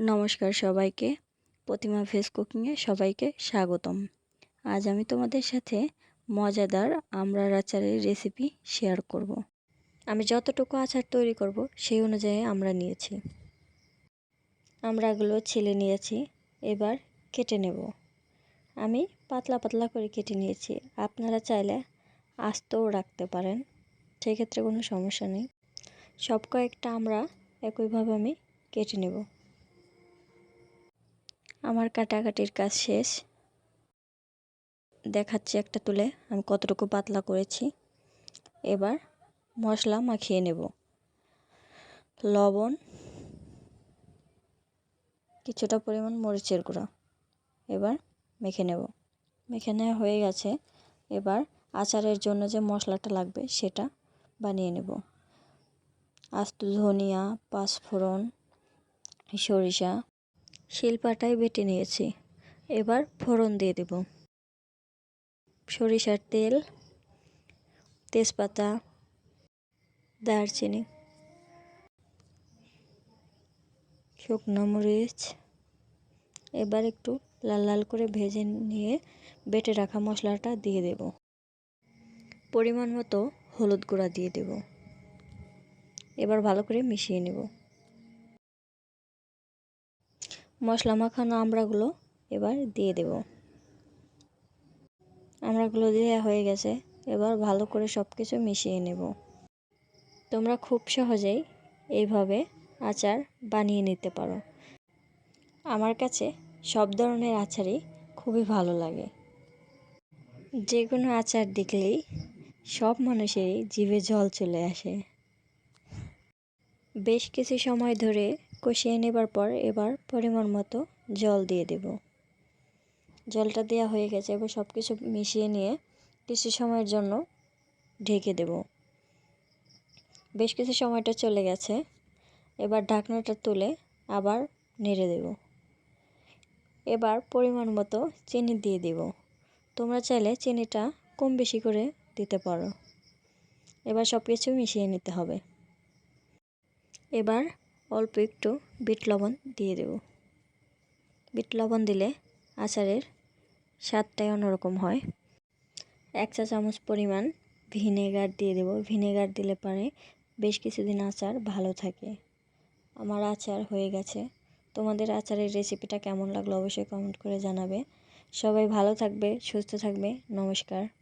নমস্কার সবাইকে। প্রতিমা ভেজ কুকিংয়ে সবাইকে স্বাগতম। আজ আমি তোমাদের সাথে মজাদার আমড়ার আচারের রেসিপি শেয়ার করব। আমি যতটুকু আচার তৈরি করব, সেই অনুযায়ী আমরা নিয়েছি। আমড়াগুলো ছিলে নিয়েছি, এবার কেটে নেব। আমি পাতলা পাতলা করে কেটে নিয়েছি। আপনারা চাইলে আস্তও রাখতে পারেন, সেক্ষেত্রে কোনো সমস্যা নেই। সব কয়েকটা আমরা একইভাবে আমি কেটে নেব। আমার কাটাকাটির কাজ শেষ। দেখাচ্ছি একটা তুলে। আমি কতটুকু পাতলা করেছি। এবার মশলা মাখিয়ে নেব। লবণ, কিছুটা পরিমাণ মরিচের গুঁড়া। এবার মেখে নেব। মেখে নেওয়া হয়ে গেছে। এবার আচারের জন্য যে মশলাটা লাগবে সেটা বানিয়ে নেব। আস্ত ধনিয়া, পাঁচফোড়ন, সরিষা শিলপাটায় বেটে নিয়েছি। এবার ফোড়ন দিয়ে দেব। সরিষার তেল, তেজপাতা, দারচিনি, শুকনো মরিচ, এবার একটু লাল লাল করে ভেজে নিয়ে বেটে রাখা মশলাটা দিয়ে দেব। পরিমাণ মতো হলুদ গুঁড়া দিয়ে দেব। এবার ভালো করে মিশিয়ে নেব। মশলা মাখানো আমড়াগুলো এবার দিয়ে দেব। আমড়াগুলো দেওয়া হয়ে গেছে, এবার ভালো করে সব কিছু মিশিয়ে নেব। তোমরা খুব সহজেই এইভাবে আচার বানিয়ে নিতে পারো। আমার কাছে সব ধরনের আচারই খুবই ভালো লাগে। যে কোনো আচার দেখলেই সব মানুষেরই জিভে জল চলে আসে। বেশ কিছু সময় ধরে কষিয়ে নেবার পর এবার পরিমাণ মতো জল দিয়ে দেব। জলটা দেওয়া হয়ে গেছে, এবার সব কিছু মিশিয়ে নিয়ে কিছু সময়ের জন্য ঢেকে দেব। বেশ কিছু সময়টা চলে গেছে, এবার ঢাকনাটা তুলে আবার নেড়ে দেব। এবার পরিমাণ মতো চিনি দিয়ে দেব। তোমরা চাইলে চিনিটা কম বেশি করে দিতে পারো। এবার সব কিছু মিশিয়ে নিতে হবে। এবার অল্প একটু বিট লবণ দিয়ে দেব। বিট লবণ দিলে আচারের স্বাদটাই অন্যরকম হয়। এক চা চামচ পরিমাণ ভিনেগার দিয়ে দেব। ভিনেগার দিলে পরে বেশ কিছুদিন আচার ভালো থাকে। আমার আচার হয়ে গেছে। তোমাদের আচারের রেসিপিটা কেমন লাগল অবশ্যই কমেন্ট করে জানাবে। সবাই ভালো থাকবে, সুস্থ থাকবে। নমস্কার।